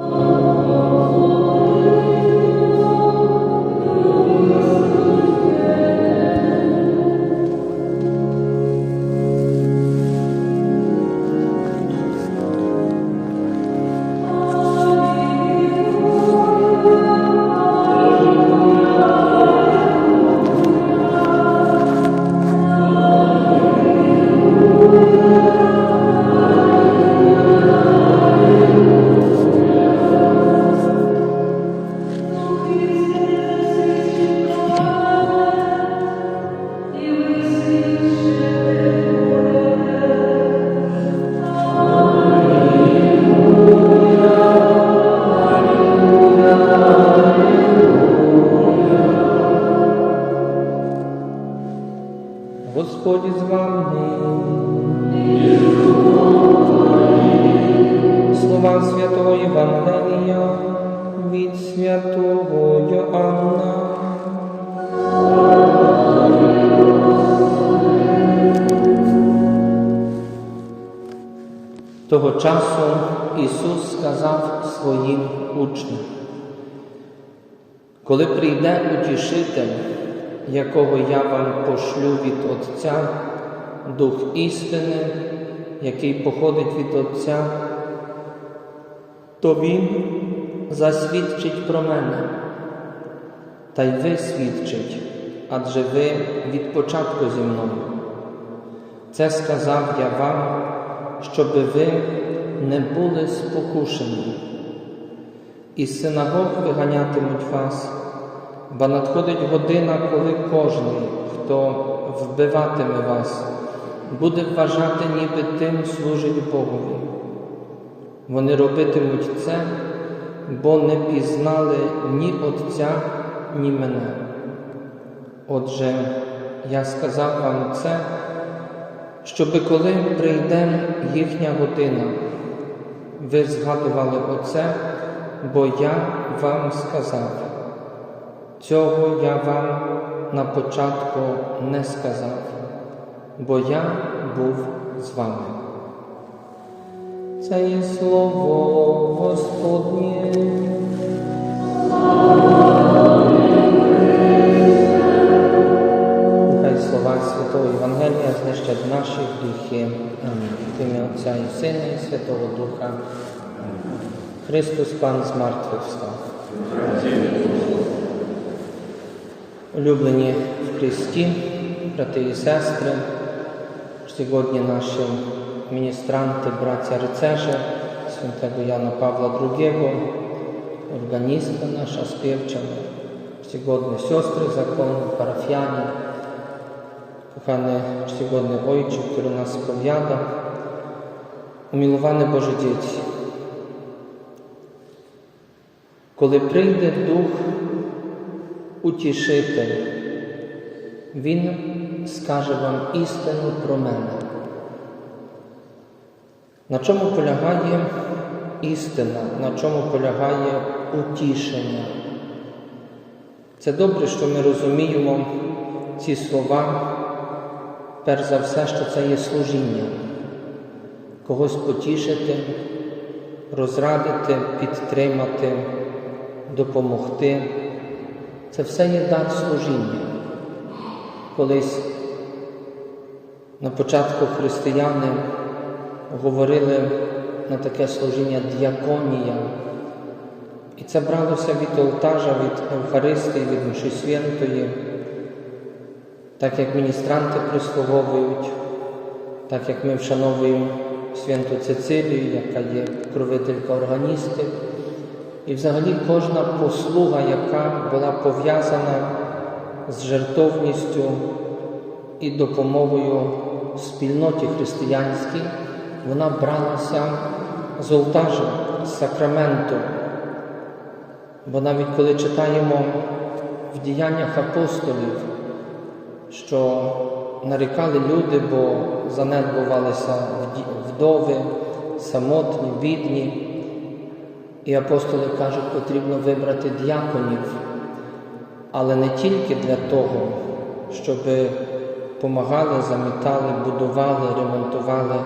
Господь часу Ісус сказав своїм учням, коли прийде утішитель, якого я вам пошлю від Отця, Дух істини, який походить від Отця, то Він засвідчить про мене, та й ви свідчить, адже ви від початку зі мною. Це сказав я вам, щоби ви не були спокушені. Із синагог виганятимуть вас, бо надходить година, коли кожний, хто вбиватиме вас, буде вважати, ніби тим служить Богові. Вони робитимуть це, бо не пізнали ні Отця, ні мене. Отже, я сказав вам це, щоби коли прийде їхня година, ви згадували оце, бо я вам сказав. Цього я вам на початку не сказав, бо я був з вами. Це є слово Господнє. Нехай слова Святого Євангелія знищать наші гріхи. В ім'я Отця і Сина, і Святого Духа. Христос Пан з. Улюблені в Христі, брати і сестри, сьогодні наші міністранти, браття рицежі, святого Яна Павла II, органістка наша співча, czcigodne siostry zakonu, parafianie, kochany czcigodny Ojcze, który nas spowiada, umilowane Boże dzieci. Коли прийде Дух Утішитель, Він скаже вам істину про мене. На чому полягає істина, на чому полягає утішення? Це добре, що ми розуміємо ці слова, перш за все, що це є служіння, когось потішити, розрадити, підтримати, допомогти. Це все є дар служіння. Колись на початку християни говорили на таке служіння діаконія. І це бралося від олтажа, від Евхаристії, від Мші Святої, так як міністранти прислуговують, так як ми вшановуємо святу Цицилію, яка є кровителька органістик. І взагалі кожна послуга, яка була пов'язана з жертовністю і допомогою спільноті християнській, вона бралася з олтажа, з сакраменту. Бо навіть коли читаємо в діяннях апостолів, що нарікали люди, бо занедбувалися вдови, самотні, бідні, і апостоли кажуть, потрібно вибрати діаконів, але не тільки для того, щоб помагали, замітали, будували, ремонтували,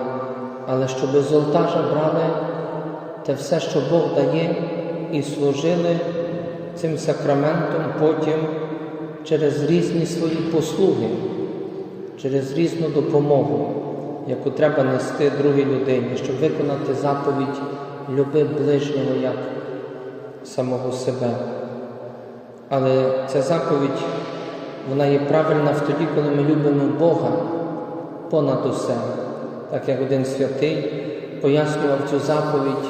але щоб з олтажа брали те все, що Бог дає, і служили цим сакраментом потім через різні свої послуги, через різну допомогу, яку треба нести другій людині, щоб виконати заповідь люби ближнього як самого себе. Але ця заповідь, вона є правильна в тоді, коли ми любимо Бога понад усе. Так як один святий пояснював цю заповідь,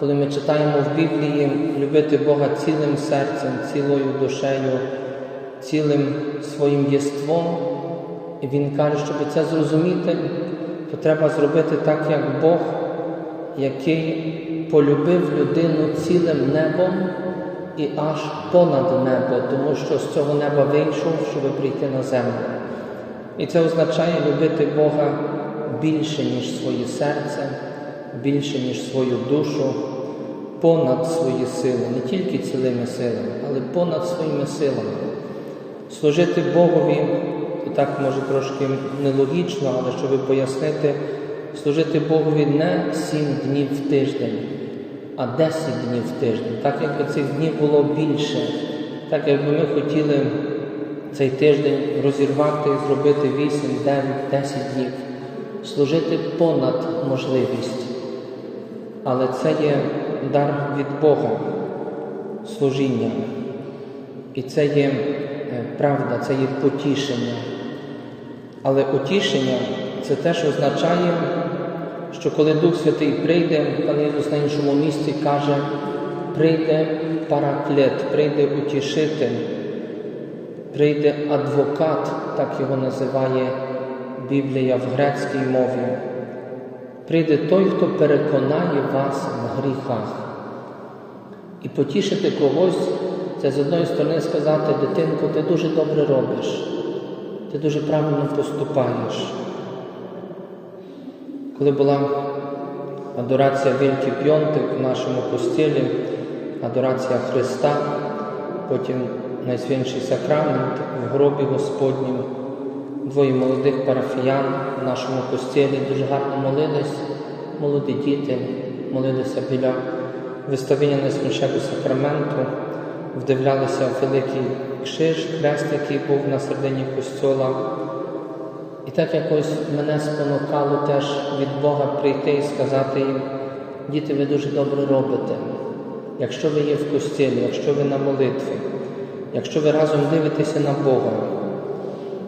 коли ми читаємо в Біблії любити Бога цілим серцем, цілою душею, цілим своїм єством. І він каже, щоб це зрозуміти, то треба зробити так, як Бог, який полюбив людину цілим небом і аж понад небо, тому що з цього неба вийшов, щоб прийти на землю. І це означає любити Бога більше, ніж своє серце, більше, ніж свою душу, понад свої сили, не тільки цілими силами, але понад своїми силами. Служити Богові, то так може трошки нелогічно, але щоб пояснити, служити Богові не сім днів в тиждень, а 10 днів в тиждень. Так якби цих днів було більше, так якби ми хотіли цей тиждень розірвати, зробити 8, 9, 10 днів, служити понад можливість. Але це є дар від Бога, служіння. І це є правда, це є потішення. Але утішення це теж означає, що коли Дух Святий прийде, пан Ісус на іншому місці каже, прийде параклет, прийде утішитель, прийде адвокат, так його називає Біблія в грецькій мові. Прийде той, хто переконає вас в гріхах. І потішити когось це з одної сторони сказати, дитинко, ти дуже добре робиш, ти дуже правильно поступаєш. Коли була адорація Вільки Пьонтик в нашому костілі, адорація Христа, потім найсвятіший сакрамент в гробі Господнім, двоє молодих парафіян в нашому костілі дуже гарно молились, молоді діти, молилися біля виставлення найсвятішого сакраменту, вдивлялися в великий криш, хрест, який був на середині костьола. І так якось мене спонукало теж від Бога прийти і сказати їм, діти, ви дуже добре робите. Якщо ви є в костілі, якщо ви на молитві, якщо ви разом дивитеся на Бога,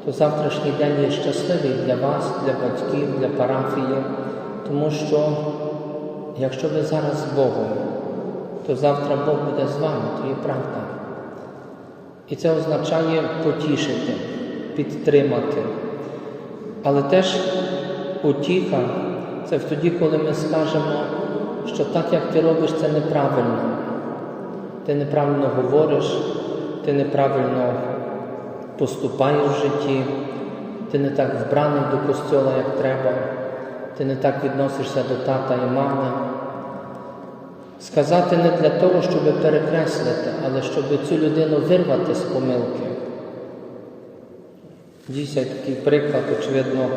то завтрашній день є щасливий для вас, для батьків, для парафії, тому що якщо ви зараз з Богом, то завтра Бог буде з вами, то є правда. І це означає потішити, підтримати. Але теж утіха це в тоді, коли ми скажемо, що так, як ти робиш, це неправильно. Ти неправильно говориш, ти неправильно поступаєш в житті, ти не так вбраний до костьола, як треба, ти не так відносишся до тата і мами. Сказати не для того, щоб перекреслити, але щоб цю людину вирвати з помилки. Дійсно, такий приклад, очевидно,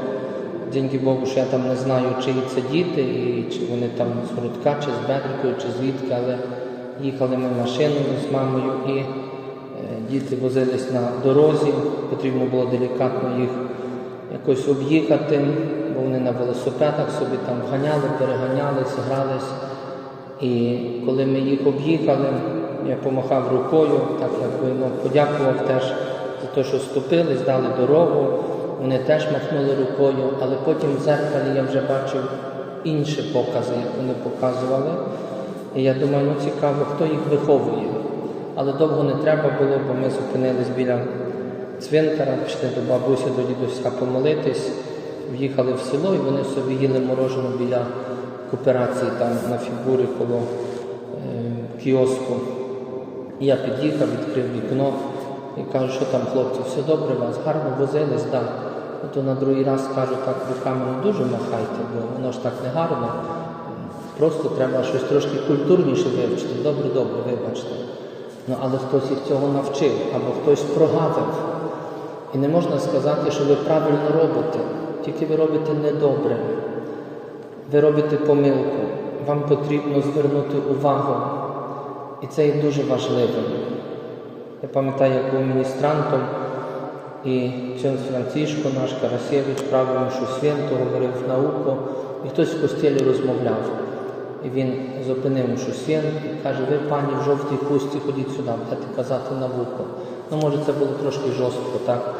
дякую Богу, що я там не знаю, чиї це діти, і чи вони там з Грудка, чи з Бедрикою, чи звідки, але їхали ми машиною з мамою і е, діти возились на дорозі, потрібно було делікатно їх якось об'їхати, бо вони на велосипедах собі там ганяли, переганялись, грались. І коли ми їх об'їхали, я помахав рукою, так якби ну, подякував теж за те, що ступили, здали дорогу. Вони теж махнули рукою, але потім в зеркалі я вже бачив інші покази, як вони показували. І я думаю, ну цікаво, хто їх виховує. Але довго не треба було, бо ми зупинились біля цвинтара, пішли до бабусі, до дідуська помолитись, в'їхали в село і вони собі їли морожену біля кооперації там на фігурі коло е, кіоску. Я під'їхав, відкрив вікно і кажу, що там, хлопці, все добре вас, гарно возились, так. Ну, то на другий раз кажу, так руками не дуже махайте, бо воно ж так не гарно. Просто треба щось трошки культурніше вивчити. Добре, добре, вибачте. Ну, але хтось їх цього навчив, або хтось прогавив. І не можна сказати, що ви правильно робите, тільки ви робите недобре. Ви робите помилку, вам потрібно звернути увагу, і це є дуже важливим. Я пам'ятаю, як був міністрантом, і ксьонз Францишко, наш Карасєвич, правив мушу свято, говорив науку, і хтось в костілі розмовляв. І він зупинив мушу свято і каже, ви, пані, в жовтій хустці, ходіть сюди, будете казати на вухо. Ну, може, це було трошки жорстко, так?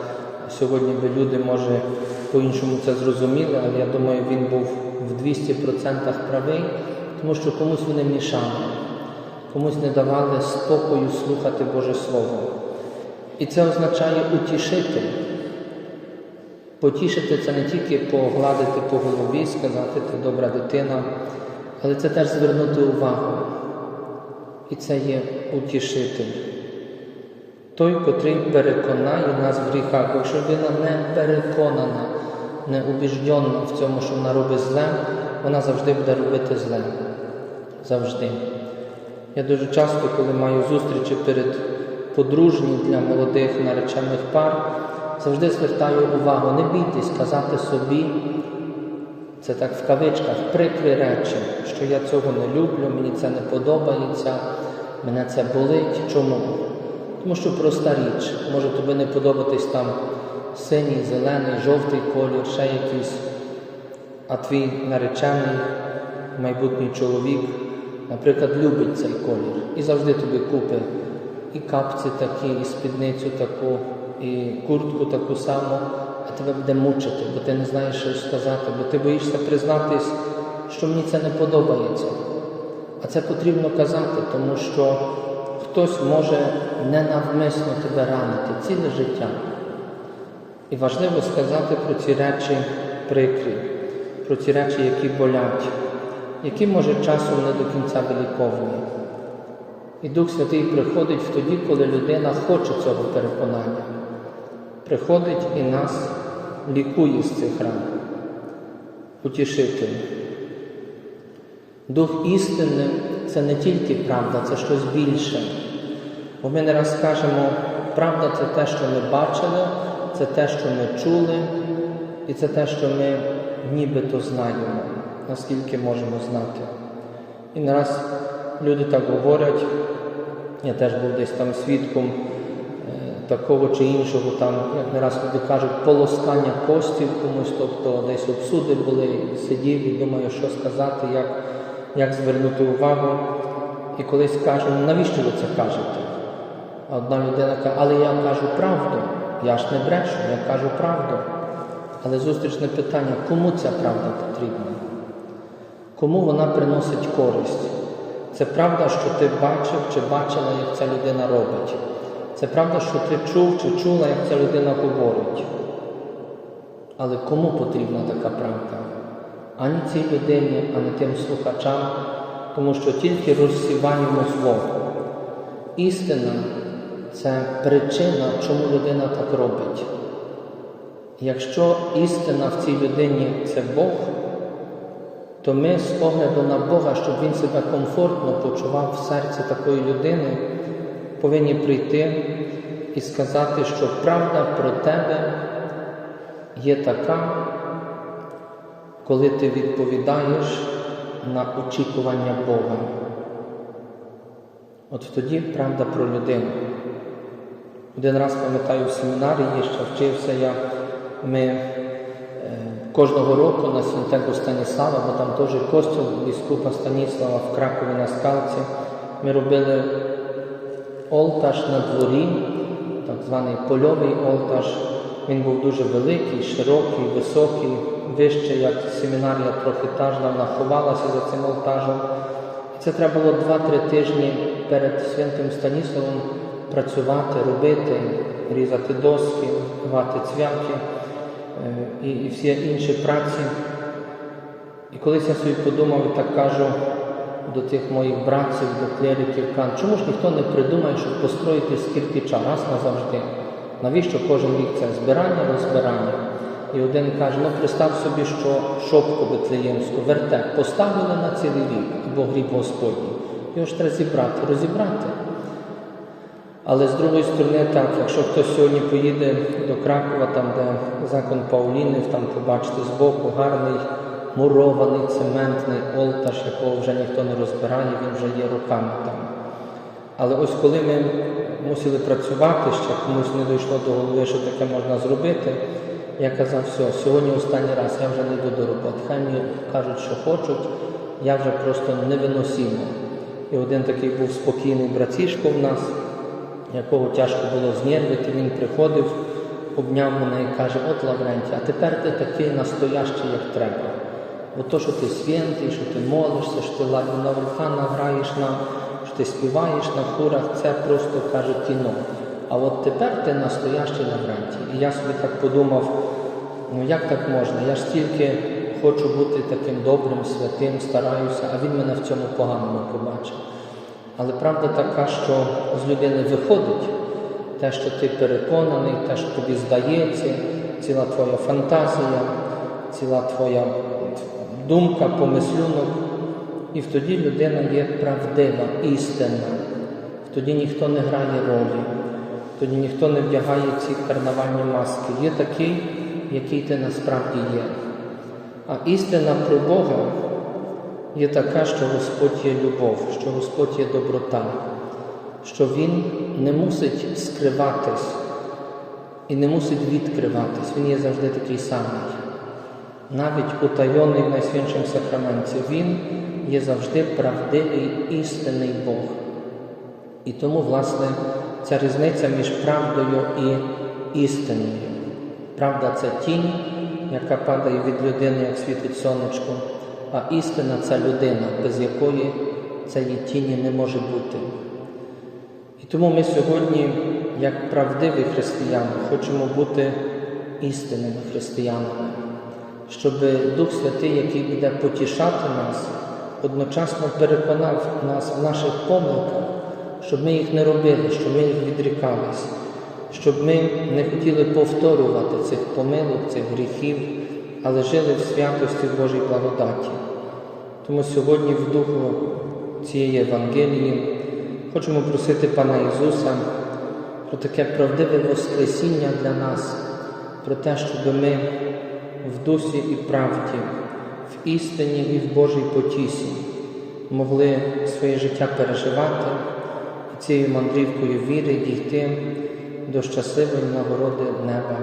Сьогодні би люди, може, по-іншому це зрозуміли, але я думаю, він був в 200% правий, тому що комусь вони мішали, комусь не давали спокою слухати Боже Слово. І це означає утішити. Потішити це не тільки погладити по голові, сказати ти добра дитина, але це теж звернути увагу. І це є утішитель. Той, котрий переконає нас в гріхах. Якщо людина не переконана, не в цьому, що вона робить зле, вона завжди буде робити зле. Завжди. Я дуже часто, коли маю зустрічі перед подружні для молодих наречених пар, завжди звертаю увагу, не бійтесь казати собі, це так в кавичках, прикрі речі, що я цього не люблю, мені це не подобається, мене це болить. Чому? Тому що проста річ, може тобі не подобатись там синій, зелений, жовтий колір, ще якийсь, а твій наречений, майбутній чоловік, наприклад, любить цей колір і завжди тобі купить і капці такі, і спідницю таку, і куртку таку саму, а тебе буде мучити, бо ти не знаєш, що сказати, бо ти боїшся признатись, що мені це не подобається. А це потрібно казати, тому що хтось може ненавмисно тебе ранити ціле життя. І важливо сказати про ці речі прикрі, про ці речі, які болять, які, може, часом не до кінця виліковні. І Дух Святий приходить тоді, коли людина хоче цього переконання. Приходить і нас лікує з цих ран, утішитель. Дух істини це не тільки правда, це щось більше. Бо ми не раз кажемо, правда це те, що ми бачили, це те, що ми чули, і це те, що ми нібито знаємо, наскільки можемо знати. І не раз люди так говорять, я теж був десь там свідком е, такого чи іншого, там, як не раз люди кажуть, полоскання коштів комусь, тобто десь обсуди були, сидів і думаю, що сказати, як, як звернути увагу. І колись кажу, «Ну, навіщо ви це кажете? А одна людина каже, але я кажу правду, я ж не брешу, я кажу правду. Але зустрічне питання, кому ця правда потрібна? Кому вона приносить користь? Це правда, що ти бачив чи бачила, як ця людина робить. Це правда, що ти чув чи чула, як ця людина говорить. Але кому потрібна така правда? Ані цій людині, ані тим слухачам, тому що тільки розсіваємо зло. Істина це причина, чому людина так робить. Якщо істина в цій людині це Бог, то ми з огляду на Бога, щоб він себе комфортно почував в серці такої людини, повинні прийти і сказати, що правда про тебе є така, коли ти відповідаєш на очікування Бога. От тоді правда про людину. Один раз пам'ятаю в семінарії, ще вчився я, ми е, кожного року на святego Станіслава, бо там теж костюм біскупа Станіслава в Кракові на скалці, ми робили олтаж на дворі, так званий польовий олтаж. Він був дуже великий, широкий, високий, вищий, як семінарія трохи тажна, вона ховалася за цим олтажем. Це треба було 2-3 тижні перед святим Станіславом працювати, робити, різати доски, рвати цвяхи е, і, і всі інші праці. І колись я собі подумав і так кажу до тих моїх братців, до клериків, чому ж ніхто не придумає, щоб построїти з кирпича раз назавжди? Навіщо кожен рік це збирання, розбирання? І один каже, ну представ собі, що шопку Бетлеємську, вертеп поставили на цілий рік, або гріб Господній. Його ж треба зібрати, розібрати. Але з другої сторони, так, якщо хтось сьогодні поїде до Кракова, там, де закон Паулінів, там побачите збоку гарний мурований цементний олтар, якого вже ніхто не розбирає, він вже є роками там. Але ось коли ми мусили працювати, ще комусь не дійшло до голови, що таке можна зробити, я казав, все, сьогодні останній раз, я вже не йду до роботи. Хай мені кажуть, що хочуть, я вже просто невиносимо. І один такий був спокійний братішко в нас, якого тяжко було знервити, він приходив, обняв мене і каже, от Лаврентій, а тепер ти такий настоящий, як треба. От то, що ти святий, що ти молишся, що ти на Орхана граєш нам, що ти співаєш на хурах, це просто каже кіно. А от тепер ти настоящий Лаврентій. І я собі так подумав, ну як так можна? Я ж стільки хочу бути таким добрим, святим, стараюся, а він мене в цьому поганому побачив. Але правда така, що з людини виходить те, що ти переконаний, те, що тобі здається, ціла твоя фантазія, ціла твоя думка, помислюнок. І тоді людина є правдива, істинна. Тоді ніхто не грає ролі, тоді ніхто не вдягає ці карнавальні маски. Є такий, який ти насправді є. А істина про Бога є така, що Господь є любов, що Господь є доброта, що Він не мусить скриватись і не мусить відкриватись. Він є завжди такий самий. Навіть утайоний в найсвятішому сакраменті, Він є завжди правдивий істинний Бог. І тому, власне, ця різниця між правдою і істиною. Правда це тінь, яка падає від людини, як світить сонечко, а істина це людина, без якої цієї тіні не може бути. І тому ми сьогодні, як правдиві християни, хочемо бути істинними християнами, щоб Дух Святий, який буде потішати нас, одночасно переконав нас в наших помилках, щоб ми їх не робили, щоб ми їх відрікались, щоб ми не хотіли повторювати цих помилок, цих гріхів, але жили в святості Божій благодаті. Тому сьогодні, в духу цієї Євангелії, хочемо просити Пана Ісуса про таке правдиве Воскресіння для нас, про те, щоб ми в дусі і правді, в істині і в Божій потісі могли своє життя переживати і цією мандрівкою віри дійти до щасливої нагороди неба.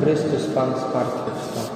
Христос Пан з Парки встав.